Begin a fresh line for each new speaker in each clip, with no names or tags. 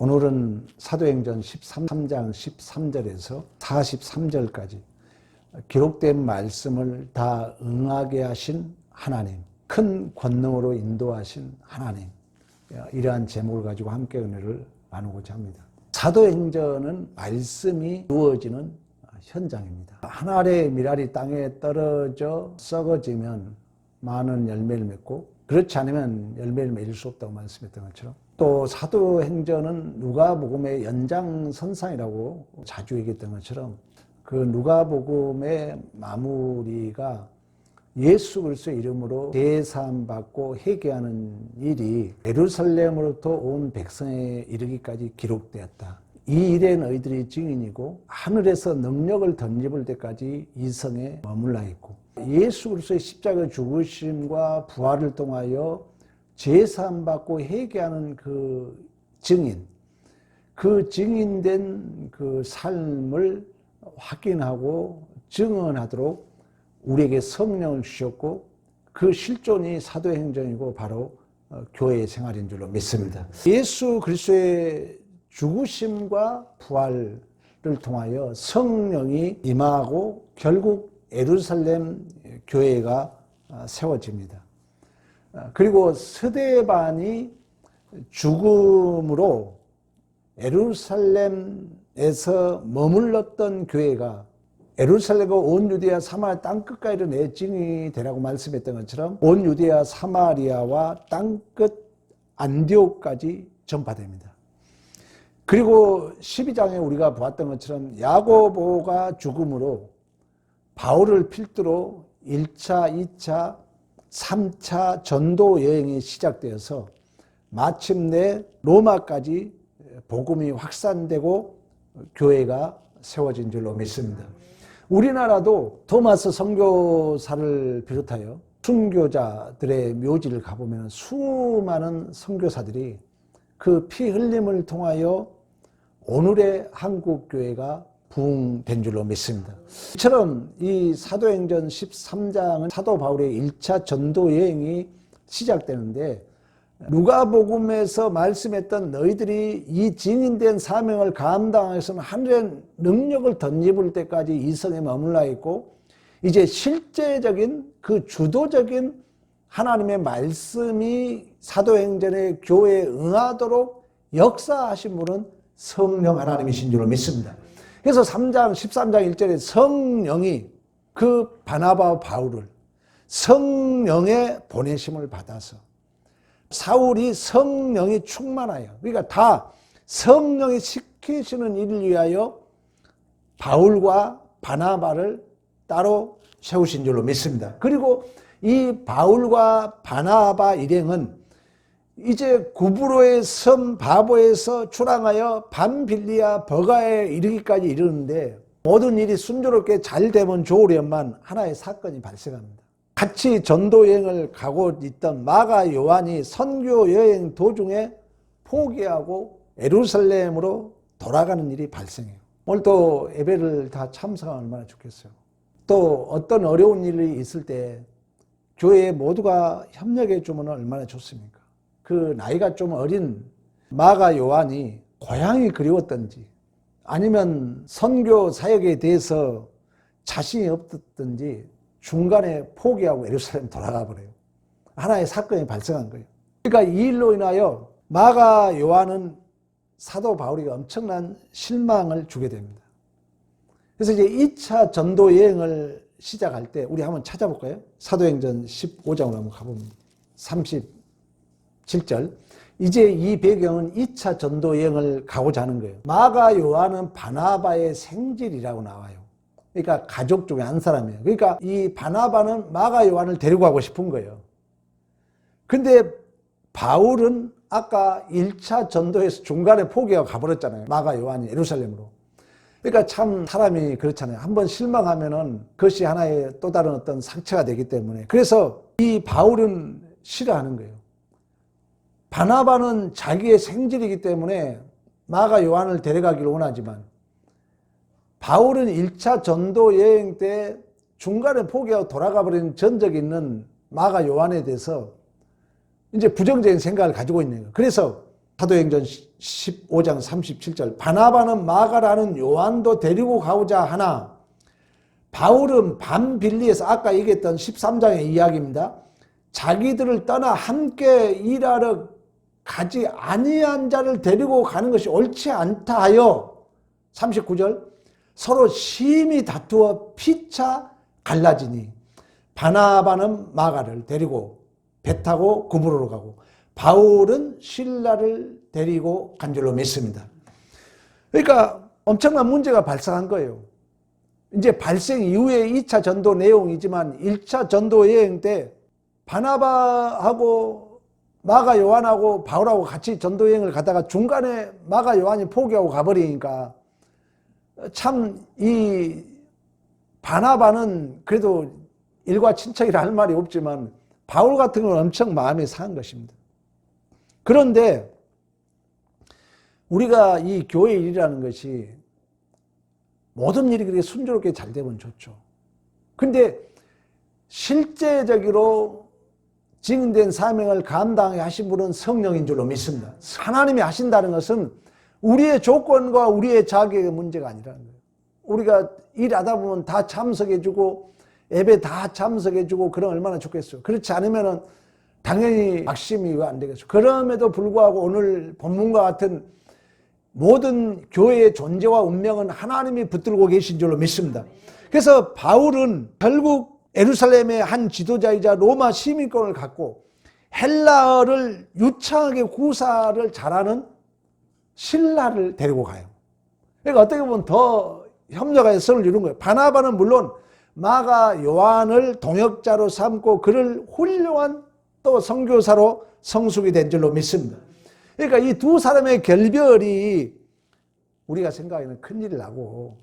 오늘은 사도행전 13장 13절에서 43절까지 기록된 말씀을 다 응하게 하신 하나님, 큰 권능으로 인도하신 하나님, 이러한 제목을 가지고 함께 은혜를 나누고자 합니다. 사도행전은 말씀이 이루어지는 현장입니다. 한 알의 미랄이 땅에 떨어져 썩어지면 많은 열매를 맺고 그렇지 않으면 열매를 맺을 수 없다고 말씀했던 것처럼 또 사도행전은 누가복음의 연장선상이라고 자주 얘기했던 것처럼 그 누가복음의 마무리가 예수 그리스도의 이름으로 대사함 받고 회개하는 일이 예루살렘으로부터 온 백성에 이르기까지 기록되었다. 이 일에 너희들이 증인이고 하늘에서 능력을 덧입을 때까지 이 성에 머물러 있고 예수 그리스도의 십자가 죽으심과 부활을 통하여 제사함 받고 회개하는 그 증인 그 증인된 그 삶을 확인하고 증언하도록 우리에게 성령을 주셨고 그 실존이 사도행전이고 바로 교회의 생활인 줄로 믿습니다. 예수 그리스도의 죽으심과 부활을 통하여 성령이 임하고 결국 에루살렘 교회가 세워집니다. 그리고 스데반이 죽음으로 에루살렘에서 머물렀던 교회가 에루살렘과 온 유대아 사마리아 땅끝까지 내 증이 되라고 말씀했던 것처럼 온 유대아 사마리아와 땅끝 안디옥까지 전파됩니다. 그리고 12장에 우리가 보았던 것처럼 야고보가 죽음으로 바울을 필두로 1차, 2차, 3차 전도 여행이 시작되어서 마침내 로마까지 복음이 확산되고 교회가 세워진 줄로 믿습니다. 우리나라도 토마스 선교사를 비롯하여 순교자들의 묘지를 가보면 수많은 선교사들이 그 피 흘림을 통하여 오늘의 한국 교회가 부흥된 줄로 믿습니다. 이처럼 이 사도행전 13장은 사도 바울의 1차 전도 여행이 시작되는데 누가복음에서 말씀했던 너희들이 이 증인된 사명을 감당해서는 하늘의 능력을 덧입을 때까지 이 성에 머물러 있고 이제 실제적인 그 주도적인 하나님의 말씀이 사도행전의 교회에 응하도록 역사하신 분은 성령 하나님이신 줄로 믿습니다. 그래서 3장 13장 1절에 성령이 그 바나바와 바울을 성령의 보내심을 받아서 사울이 성령이 충만하여 그러니까 다 성령이 시키시는 일을 위하여 바울과 바나바를 따로 세우신 줄로 믿습니다. 그리고 이 바울과 바나바 일행은 이제 구브로의 섬 바보에서 출항하여 밤빌리아 버가에 이르기까지 이르는데 모든 일이 순조롭게 잘 되면 좋으련만 하나의 사건이 발생합니다. 같이 전도 여행을 가고 있던 마가 요한이 선교 여행 도중에 포기하고 에루살렘으로 돌아가는 일이 발생해요. 오늘 또 예배를 다 참석하면 얼마나 좋겠어요. 또 어떤 어려운 일이 있을 때 교회 모두가 협력해 주면 얼마나 좋습니까? 그 나이가 좀 어린 마가 요한이 고향이 그리웠던지 아니면 선교 사역에 대해서 자신이 없었던지 중간에 포기하고 예루살렘 돌아가 버려요. 하나의 사건이 발생한 거예요. 그러니까 이 일로 인하여 마가 요한은 사도 바울이 엄청난 실망을 주게 됩니다. 그래서 이제 2차 전도 여행을 시작할 때 우리 한번 찾아볼까요? 사도행전 15장으로 한번 가봅니다. 7절 이제 이 배경은 2차 전도 여행을 가고자 하는 거예요. 마가 요한은 바나바의 생질이라고 나와요. 그러니까 가족 중에 한 사람이에요. 그러니까 이 바나바는 마가 요한을 데리고 가고 싶은 거예요. 근데 바울은 아까 1차 전도에서 중간에 포기하고 가버렸잖아요. 마가 요한이 예루살렘으로. 그러니까 참 사람이 그렇잖아요. 한번 실망하면은 그것이 하나의 또 다른 어떤 상처가 되기 때문에. 그래서 이 바울은 싫어하는 거예요. 바나바는 자기의 생질이기 때문에 마가 요한을 데려가기를 원하지만 바울은 1차 전도 여행 때 중간에 포기하고 돌아가 버린 전적이 있는 마가 요한에 대해서 이제 부정적인 생각을 가지고 있는 거예요. 그래서 사도행전 15장 37절 바나바는 마가라는 요한도 데리고 가고자 하나 바울은 밤빌리에서 아까 얘기했던 13장의 이야기입니다. 자기들을 떠나 함께 일하러 가지 아니한 자를 데리고 가는 것이 옳지 않다 하여 39절 서로 심히 다투어 피차 갈라지니 바나바는 마가를 데리고 배 타고 구부로로 가고 바울은 신라를 데리고 간 줄로 믿습니다. 그러니까 엄청난 문제가 발생한 거예요. 이제 발생 이후에 2차 전도 내용이지만 1차 전도 여행 때 바나바하고 마가 요한하고 바울하고 같이 전도 여행을 가다가 중간에 마가 요한이 포기하고 가버리니까 참 이 바나바는 그래도 일과 친척이라 할 말이 없지만 바울 같은 건 엄청 마음이 상한 것입니다. 그런데 우리가 이 교회 일이라는 것이 모든 일이 그렇게 순조롭게 잘 되면 좋죠. 근데 실제적으로 증인된 사명을 감당해 하신 분은 성령인 줄로 믿습니다. 하나님이 하신다는 것은 우리의 조건과 우리의 자격의 문제가 아니라는 거예요. 우리가 일하다 보면 다 참석해주고 예배 다 참석해주고 그럼 얼마나 좋겠어요. 그렇지 않으면은 당연히 막심이 안 되겠죠. 그럼에도 불구하고 오늘 본문과 같은 모든 교회의 존재와 운명은 하나님이 붙들고 계신 줄로 믿습니다. 그래서 바울은 결국 에루살렘의 한 지도자이자 로마 시민권을 갖고 헬라어를 유창하게 구사를 잘하는 신라를 데리고 가요. 그러니까 어떻게 보면 더 협력하여 선을 이룬 거예요. 바나바는 물론 마가 요한을 동역자로 삼고 그를 훌륭한 또 선교사로 성숙이 된 줄로 믿습니다. 그러니까 이 두 사람의 결별이 우리가 생각하는 큰일 나고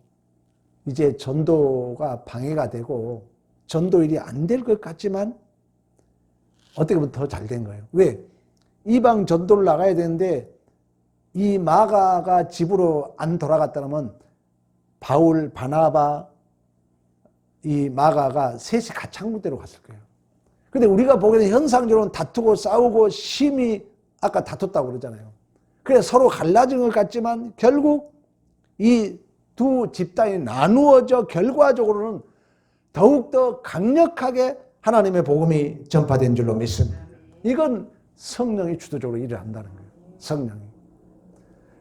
이제 전도가 방해가 되고 전도 일이 안 될 것 같지만 어떻게 보면 더 잘 된 거예요. 왜? 이방 전도를 나가야 되는데 이 마가가 집으로 안 돌아갔다면 바울, 바나바, 이 마가가 셋이 같이 한국대로 갔을 거예요. 근데 우리가 보기에는 현상적으로는 다투고 싸우고 심히 아까 다퉜다고 그러잖아요. 그래 서로 갈라진 것 같지만 결국 이 두 집단이 나누어져 결과적으로는 더욱더 강력하게 하나님의 복음이 전파된 줄로 믿습니다. 이건 성령이 주도적으로 일을 한다는 거예요. 성령이.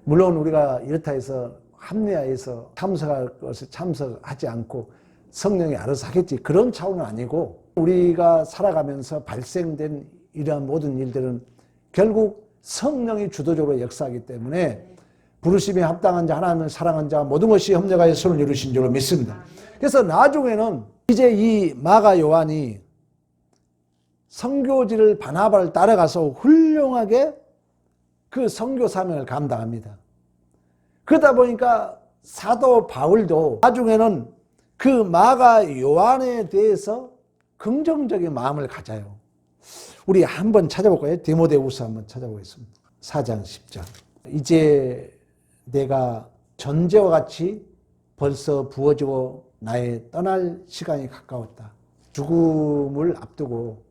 물론 우리가 이렇다 해서 합리화해서 참석할 것을 참석하지 않고 성령이 알아서 하겠지. 그런 차원은 아니고 우리가 살아가면서 발생된 이러한 모든 일들은 결국 성령이 주도적으로 역사하기 때문에 부르심에 합당한 자, 하나님을 사랑한 자, 모든 것이 협력하여 손을 이루신 줄로 믿습니다. 그래서 나중에는 이제 이 마가 요한이 성교지를 바나바를 따라가서 훌륭하게 그 성교 사명을 감당합니다. 그러다 보니까 사도 바울도 나중에는 그 마가 요한에 대해서 긍정적인 마음을 가져요. 우리 한번 찾아볼까요? 디모데후서 한번 찾아보겠습니다. 4장 10절. 이제 내가 전제와 같이 벌써 부어지고 나의 떠날 시간이 가까웠다. 죽음을 앞두고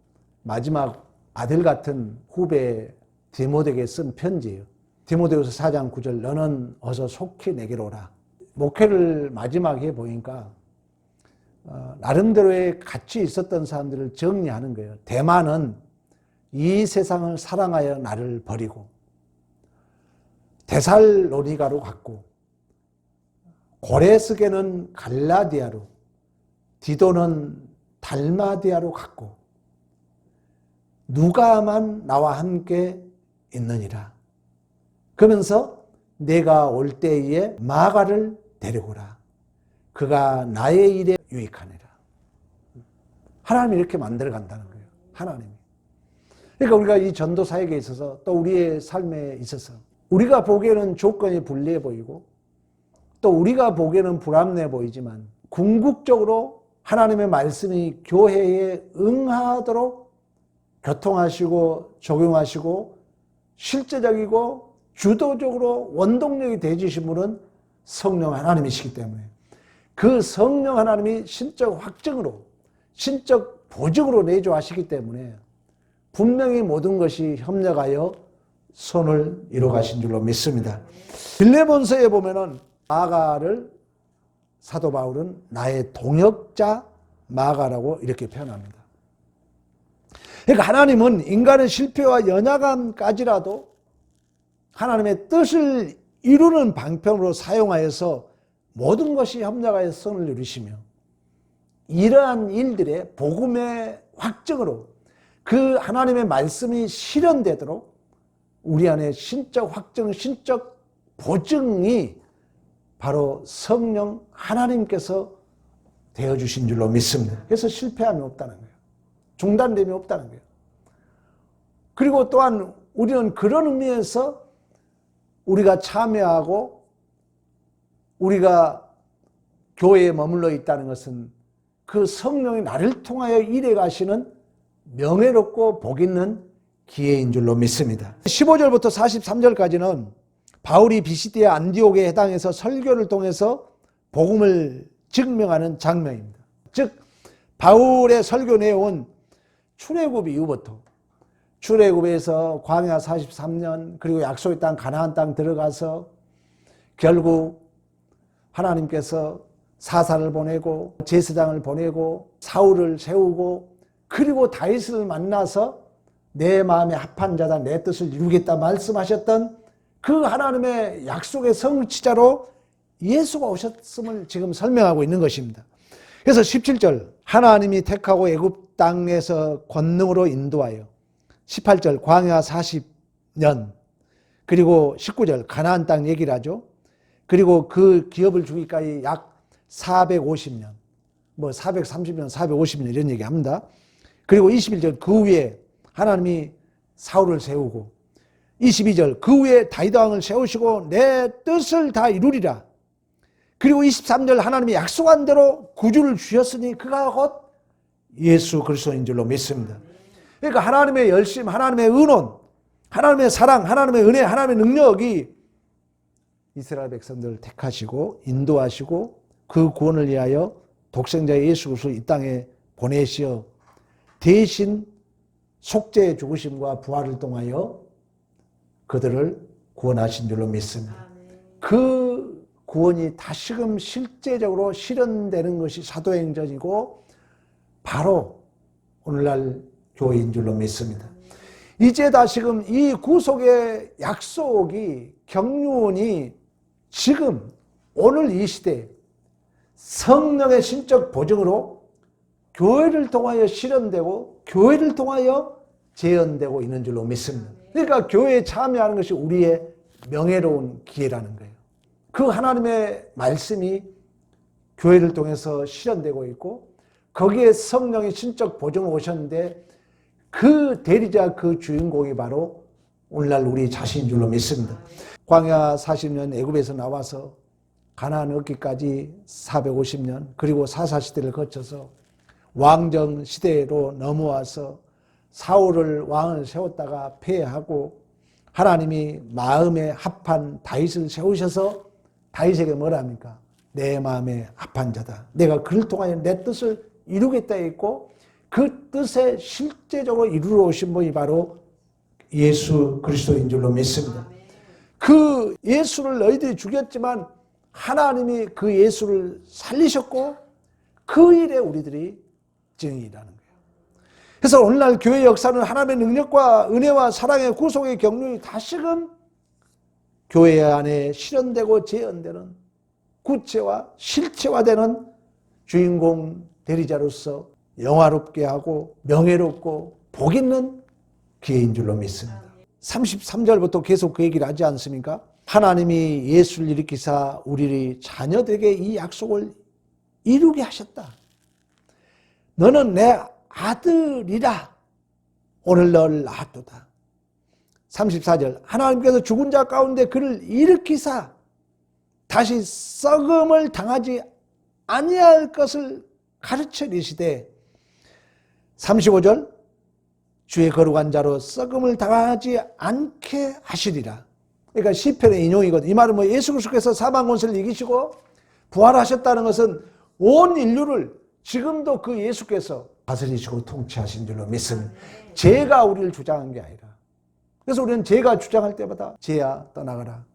마지막 아들 같은 후배 디모데에게 쓴 편지예요. 디모데후서 4장 9절 너는 어서 속히 내게로 오라. 목회를 마지막에 보니까 어, 나름대로의 가치 있었던 사람들을 정리하는 거예요. 대만은 이 세상을 사랑하여 나를 버리고 데살로니가로 갔고 고레스게는 갈라디아로 디도는 달마디아로 갔고 누가만 나와 함께 있느니라. 그러면서 내가 올 때에 마가를 데리고라. 그가 나의 일에 유익하니라. 하나님이 이렇게 만들어 간다는 거예요. 하나님이. 그러니까 우리가 이 전도 사역에 있어서 또 우리의 삶에 있어서 우리가 보기에는 조건이 불리해 보이고 또 우리가 보기에는 불합리해 보이지만 궁극적으로 하나님의 말씀이 교회에 응하도록 교통하시고 적용하시고 실제적이고 주도적으로 원동력이 되주신 분은 성령 하나님이시기 때문에 그 성령 하나님이 신적 확증으로 신적 보증으로 내조하시기 때문에 분명히 모든 것이 협력하여 선을 이뤄 가신 줄로 믿습니다. 빌레몬서에 보면은 마가를 사도 바울은 나의 동역자 마가라고 이렇게 표현합니다. 그러니까 하나님은 인간의 실패와 연약함까지라도 하나님의 뜻을 이루는 방편으로 사용하여서 모든 것이 협력하여 선을 이루시며 이러한 일들의 복음의 확증으로 그 하나님의 말씀이 실현되도록 우리 안에 신적 확증, 신적 보증이 바로 성령 하나님께서 되어주신 줄로 믿습니다. 그래서 실패함이 없다는 거예요. 중단됨이 없다는 거예요. 그리고 또한 우리는 그런 의미에서 우리가 참여하고 우리가 교회에 머물러 있다는 것은 그 성령이 나를 통하여 일해 가시는 명예롭고 복 있는 기회인 줄로 믿습니다. 15절부터 43절까지는 바울이 비시디아 안디옥에 해당해서 설교를 통해서 복음을 증명하는 장면입니다. 즉 바울의 설교 내용은 출애굽 이후부터 출애굽에서 광야 43년 그리고 약속의 땅 가나안 땅 들어가서 결국 하나님께서 사사를 보내고 제사장을 보내고 사울을 세우고 그리고 다윗을 만나서 내 마음에 합한 자다 내 뜻을 이루겠다 말씀하셨던 그 하나님의 약속의 성취자로 예수가 오셨음을 지금 설명하고 있는 것입니다. 그래서 17절 하나님이 택하고 애굽 땅에서 권능으로 인도하여 18절 광야 40년 그리고 19절 가나안 땅 얘기를 하죠. 그리고 그 기업을 주기까지 약 450년 뭐 430년 450년 이런 얘기 합니다. 그리고 21절 그 위에 하나님이 사울을 세우고 22절 그 위에 다윗 왕을 세우시고 내 뜻을 다 이루리라. 그리고 23절 하나님이 약속한 대로 구주를 주셨으니 그가 곧 예수 그리스도인 줄로 믿습니다. 그러니까 하나님의 열심, 하나님의 은원, 하나님의 사랑, 하나님의 은혜, 하나님의 능력이 이스라엘 백성들을 택하시고 인도하시고 그 구원을 위하여 독생자 예수 그리스도를 이 땅에 보내시어 대신 속죄의 죽으심과 부활을 통하여 그들을 구원하신 줄로 믿습니다. 그 구원이 다시금 실제적으로 실현되는 것이 사도행전이고 바로 오늘날 교회인 줄로 믿습니다. 이제 다시금 이 구속의 약속이 경륜이 지금 오늘 이 시대에 성령의 신적 보증으로 교회를 통하여 실현되고 교회를 통하여 재현되고 있는 줄로 믿습니다. 그러니까 교회에 참여하는 것이 우리의 명예로운 기회라는 거예요. 그 하나님의 말씀이 교회를 통해서 실현되고 있고 거기에 성령의 신적 보증을 오셨는데 그 대리자 그 주인공이 바로 오늘날 우리 자신인 줄로 믿습니다. 광야 40년 애굽에서 나와서 가나안 얻기까지 450년 그리고 사사 시대를 거쳐서 왕정 시대로 넘어와서 사울을 왕을 세웠다가 폐하고 하나님이 마음에 합한 다윗을 세우셔서 다윗에게 뭐라 합니까? 내 마음에 합한 자다. 내가 그를 통하여 내 뜻을 이루겠다 했고 그 뜻에 실제적으로 이루어 오신 분이 바로 예수 그리스도인 줄로 믿습니다. 그 예수를 너희들이 죽였지만 하나님이 그 예수를 살리셨고 그 일에 우리들이 증인이라는 거예요. 그래서 오늘날 교회 역사는 하나님의 능력과 은혜와 사랑의 구속의 경륜이 다시금 교회 안에 실현되고 재현되는 구체와 실체화되는 주인공 대리자로서 영화롭게 하고 명예롭고 복 있는 기회인 줄로 믿습니다. 33절부터 계속 그 얘기를 하지 않습니까? 하나님이 예수를 일으키사 우리를 자녀되게 이 약속을 이루게 하셨다. 너는 내 아들이라 오늘 너를 낳았도다. 34절 하나님께서 죽은 자 가운데 그를 일으키사 다시 썩음을 당하지 아니할 것을 가르쳐 주시되 35절 주의 거룩한 자로 썩음을 당하지 않게 하시리라. 그러니까 시편의 인용이거든. 이 말은 뭐 예수 그리스도께서 사망 권세를 이기시고 부활하셨다는 것은 온 인류를 지금도 그 예수께서 다스리시고 통치하신 줄로 믿습니다. 제가 우리를 주장한 게 아니라 그래서 우리는 제가 주장할 때마다 제야 떠나가라.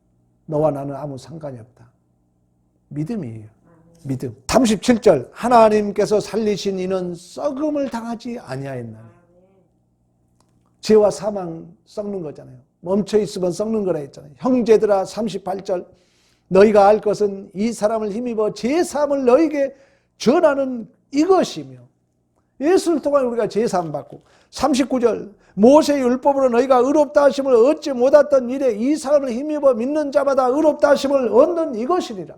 너와 나는 아무 상관이 없다. 믿음이에요. 믿음. 37절 하나님께서 살리신 이는 썩음을 당하지 아니하였나니. 죄와 사망 썩는 거잖아요. 멈춰 있으면 썩는 거라 했잖아요. 형제들아 38절 너희가 알 것은 이 사람을 힘입어 제3을 너희에게 전하는 이것이며 예수를 통해 우리가 제3 받고 39절 모세의 율법으로 너희가 의롭다 하심을 얻지 못했던 일에 이 사람을 힘입어 믿는 자마다 의롭다 하심을 얻는 이것이니라.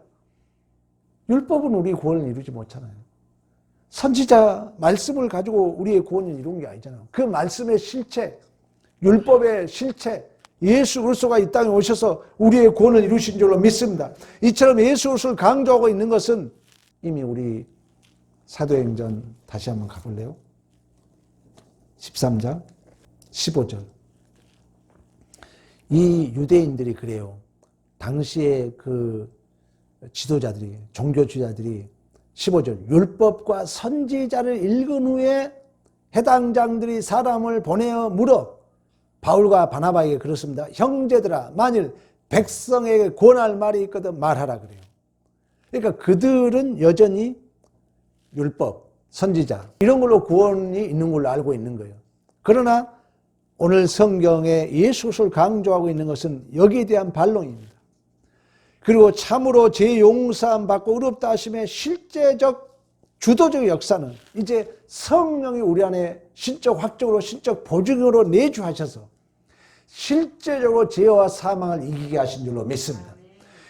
율법은 우리 구원을 이루지 못하잖아요. 선지자 말씀을 가지고 우리의 구원을 이룬 게 아니잖아요. 그 말씀의 실체, 율법의 실체, 예수 그리스도가 이 땅에 오셔서 우리의 구원을 이루신 줄로 믿습니다. 이처럼 예수 그리스도를 강조하고 있는 것은 이미 우리 사도행전 다시 한번 가볼래요? 13장 15절. 이 유대인들이 그래요. 당시에 그 지도자들이, 종교주자들이 15절. 율법과 선지자를 읽은 후에 해당 장들이 사람을 보내어 물어 바울과 바나바에게 그렇습니다. 형제들아, 만일 백성에게 권할 말이 있거든 말하라 그래요. 그러니까 그들은 여전히 율법, 선지자 이런 걸로 구원이 있는 걸로 알고 있는 거예요. 그러나 오늘 성경에 예수를 강조하고 있는 것은 여기에 대한 반론입니다. 그리고 참으로 제 용서함 받고 의롭다 하심의 실제적 주도적 역사는 이제 성령이 우리 안에 신적 확정으로 신적 보증으로 내주하셔서 실제적으로 죄와 사망을 이기게 하신 줄로 믿습니다.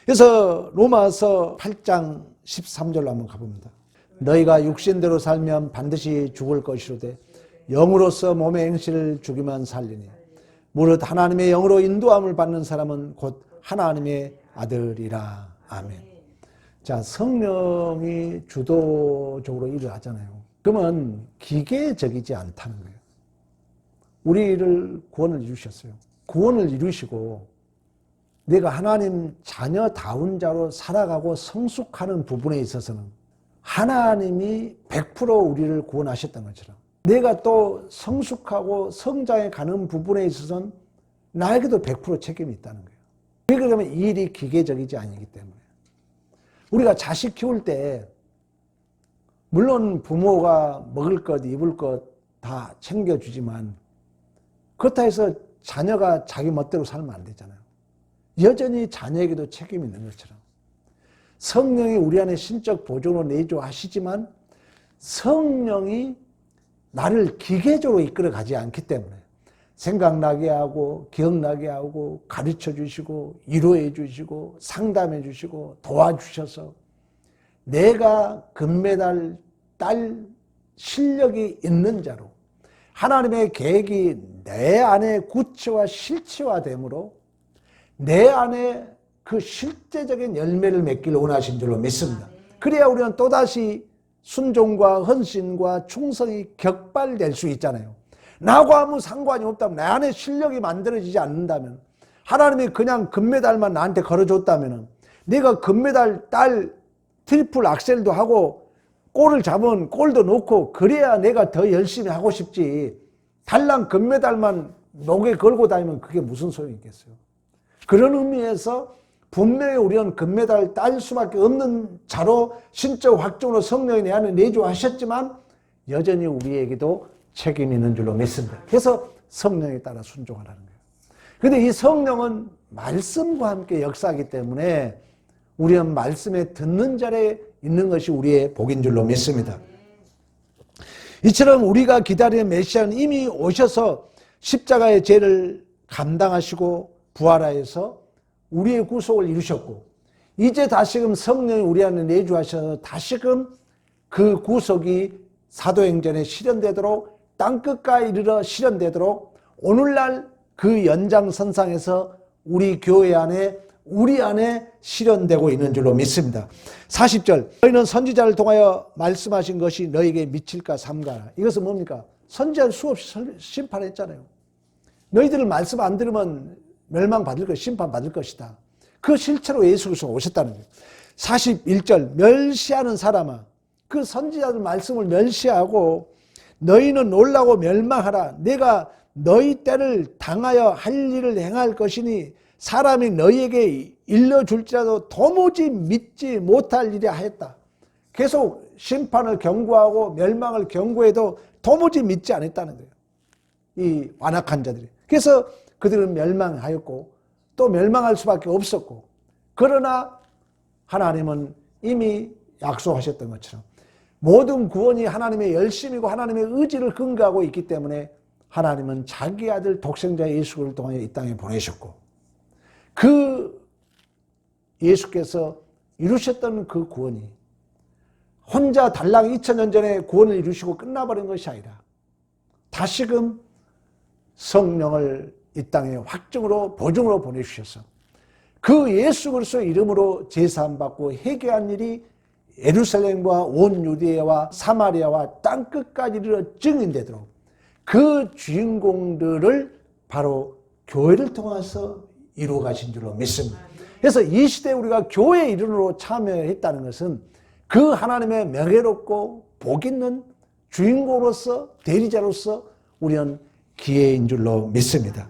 그래서 로마서 8장 13절로 한번 가봅니다. 너희가 육신대로 살면 반드시 죽을 것이로되 영으로서 몸의 행실을 죽이면 살리니 무릇 하나님의 영으로 인도함을 받는 사람은 곧 하나님의 아들이라. 아멘. 자, 성령이 주도적으로 일을 하잖아요. 그러면 기계적이지 않다는 거예요. 우리를 구원을 이루셨어요. 구원을 이루시고 내가 하나님 자녀다운 자로 살아가고 성숙하는 부분에 있어서는 하나님이 100% 우리를 구원하셨던 것처럼 내가 또 성숙하고 성장해 가는 부분에 있어서는 나에게도 100% 책임이 있다는 거예요. 왜 그러냐면 이 일이 기계적이지 아니기 때문에. 우리가 자식 키울 때 물론 부모가 먹을 것, 입을 것 다 챙겨주지만 그렇다 해서 자녀가 자기 멋대로 살면 안 되잖아요. 여전히 자녀에게도 책임이 있는 것처럼. 성령이 우리 안에 신적 보존으로 내조하시지만 성령이 나를 기계적으로 이끌어 가지 않기 때문에 생각나게 하고 기억나게 하고 가르쳐 주시고 위로해 주시고 상담해 주시고 도와주셔서 내가 금메달 딸 실력이 있는 자로 하나님의 계획이 내 안에 구체와 실체화되므로 내 안에 그 실제적인 열매를 맺기를 원하신 줄로 믿습니다. 그래야 우리는 또다시 순종과 헌신과 충성이 격발될 수 있잖아요. 나하고 아무 상관이 없다면 내 안에 실력이 만들어지지 않는다면 하나님이 그냥 금메달만 나한테 걸어줬다면 내가 금메달 딸 트리플 악셀도 하고 골을 잡은 골도 넣고 그래야 내가 더 열심히 하고 싶지 달랑 금메달만 목에 걸고 다니면 그게 무슨 소용이 있겠어요. 그런 의미에서 분명히 우리는 금메달 딸 수밖에 없는 자로 신적 확정으로 성령이 내 안에 내주하셨지만 여전히 우리에게도 책임이 있는 줄로 믿습니다. 그래서 성령에 따라 순종하라는 거예요. 근데 이 성령은 말씀과 함께 역사하기 때문에 우리는 말씀에 듣는 자리에 있는 것이 우리의 복인 줄로 믿습니다. 이처럼 우리가 기다리는 메시아는 이미 오셔서 십자가의 죄를 감당하시고 부활하여서 우리의 구속을 이루셨고 이제 다시금 성령이 우리 안에 내주하셔서 다시금 그 구속이 사도행전에 실현되도록 땅끝까지 이르러 실현되도록 오늘날 그 연장선상에서 우리 교회 안에 우리 안에 실현되고 있는 줄로 믿습니다. 40절 너희는 선지자를 통하여 말씀하신 것이 너에게 미칠까 삼가라. 이것은 뭡니까? 선지자를 수없이 심판했잖아요. 너희들을 말씀 안 들으면 멸망받을 것, 심판받을 것이다. 그 실체로 예수 그리스도 오셨다는 거예요. 41절 멸시하는 사람아 그 선지자들 말씀을 멸시하고 너희는 놀라고 멸망하라. 내가 너희 때를 당하여 할 일을 행할 것이니 사람이 너희에게 일러줄지라도 도무지 믿지 못할 일이 하였다. 계속 심판을 경고하고 멸망을 경고해도 도무지 믿지 않았다는 거예요. 이 완악한 자들이. 그래서 그들은 멸망하였고 또 멸망할 수밖에 없었고 그러나 하나님은 이미 약속하셨던 것처럼 모든 구원이 하나님의 열심이고 하나님의 의지를 근거하고 있기 때문에 하나님은 자기 아들 독생자 예수를 통하여 이 땅에 보내셨고 그 예수께서 이루셨던 그 구원이 혼자 달랑 2000년 전에 구원을 이루시고 끝나버린 것이 아니라 다시금 성령을 이 땅에 확증으로 보증으로 보내주셔서 그 예수 그리스도 이름으로 제사함 받고 회개한 일이 예루살렘과 온 유대와 사마리아와 땅 끝까지 이르러 증인되도록 그 주인공들을 바로 교회를 통해서 이루어 가신 줄로 믿습니다. 그래서 이 시대에 우리가 교회 이름으로 참여했다는 것은 그 하나님의 명예롭고 복 있는 주인공으로서 대리자로서 우리는 기회인 줄로 믿습니다.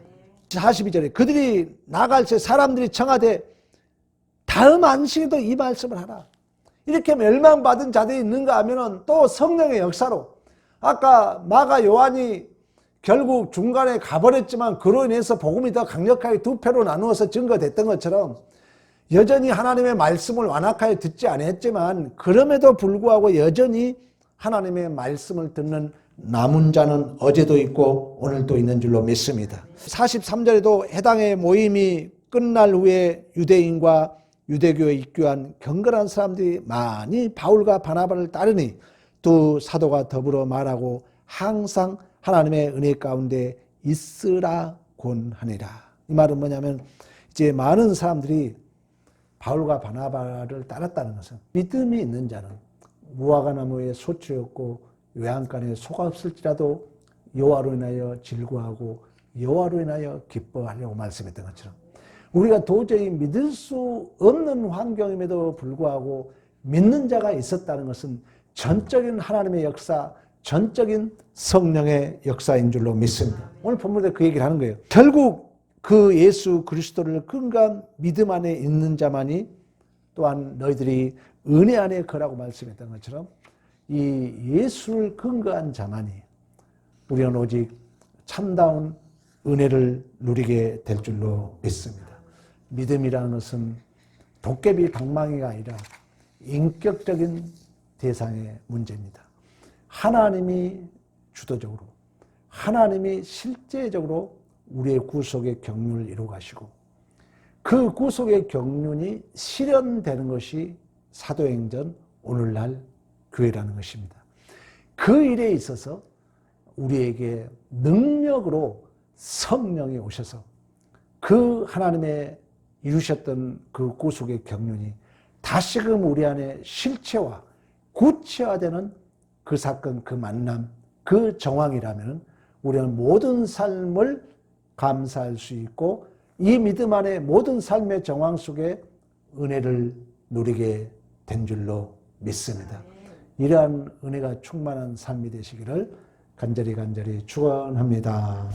42절에 그들이 나갈 때 사람들이 청하되 다음 안식에도 이 말씀을 하라. 이렇게 멸망받은 자들이 있는가 하면은 또 성령의 역사로 아까 마가 요한이 결국 중간에 가버렸지만 그로 인해서 복음이 더 강력하게 두 패로 나누어서 증거됐던 것처럼 여전히 하나님의 말씀을 완악하게 듣지 않았지만 그럼에도 불구하고 여전히 하나님의 말씀을 듣는 남은 자는 어제도 있고 오늘도 있는 줄로 믿습니다. 43절에도 해당의 모임이 끝날 후에 유대인과 유대교에 입교한 경건한 사람들이 많이 바울과 바나바를 따르니 두 사도가 더불어 말하고 항상 하나님의 은혜 가운데 있으라곤 하니라. 이 말은 뭐냐면 이제 많은 사람들이 바울과 바나바를 따랐다는 것은 믿음이 있는 자는 무화과 나무에 소추였고 외양간에 소가 없을지라도 여호와로 인하여 즐거워하고 여호와로 인하여 기뻐하려고 말씀했던 것처럼 우리가 도저히 믿을 수 없는 환경임에도 불구하고 믿는 자가 있었다는 것은 전적인 하나님의 역사, 전적인 성령의 역사인 줄로 믿습니다. 오늘 본문에 그 얘기를 하는 거예요. 결국 그 예수 그리스도를 근간 믿음 안에 있는 자만이 또한 너희들이 은혜 안에 거라고 말씀했던 것처럼 이 예수를 근거한 자만이 우리는 오직 참다운 은혜를 누리게 될 줄로 믿습니다. 믿음이라는 것은 도깨비 방망이가 아니라 인격적인 대상의 문제입니다. 하나님이 주도적으로, 하나님이 실제적으로 우리의 구속의 경륜을 이루어 가시고 그 구속의 경륜이 실현되는 것이 사도행전 오늘날 교회라는 것입니다. 그 일에 있어서 우리에게 능력으로 성령이 오셔서 그 하나님의 이루셨던 그 구속의 경륜이 다시금 우리 안에 실체화, 구체화되는 그 사건, 그 만남, 그 정황이라면 우리는 모든 삶을 감사할 수 있고 이 믿음 안에 모든 삶의 정황 속에 은혜를 누리게 된 줄로 믿습니다. 이러한 은혜가 충만한 삶이 되시기를 간절히 간절히 축원합니다.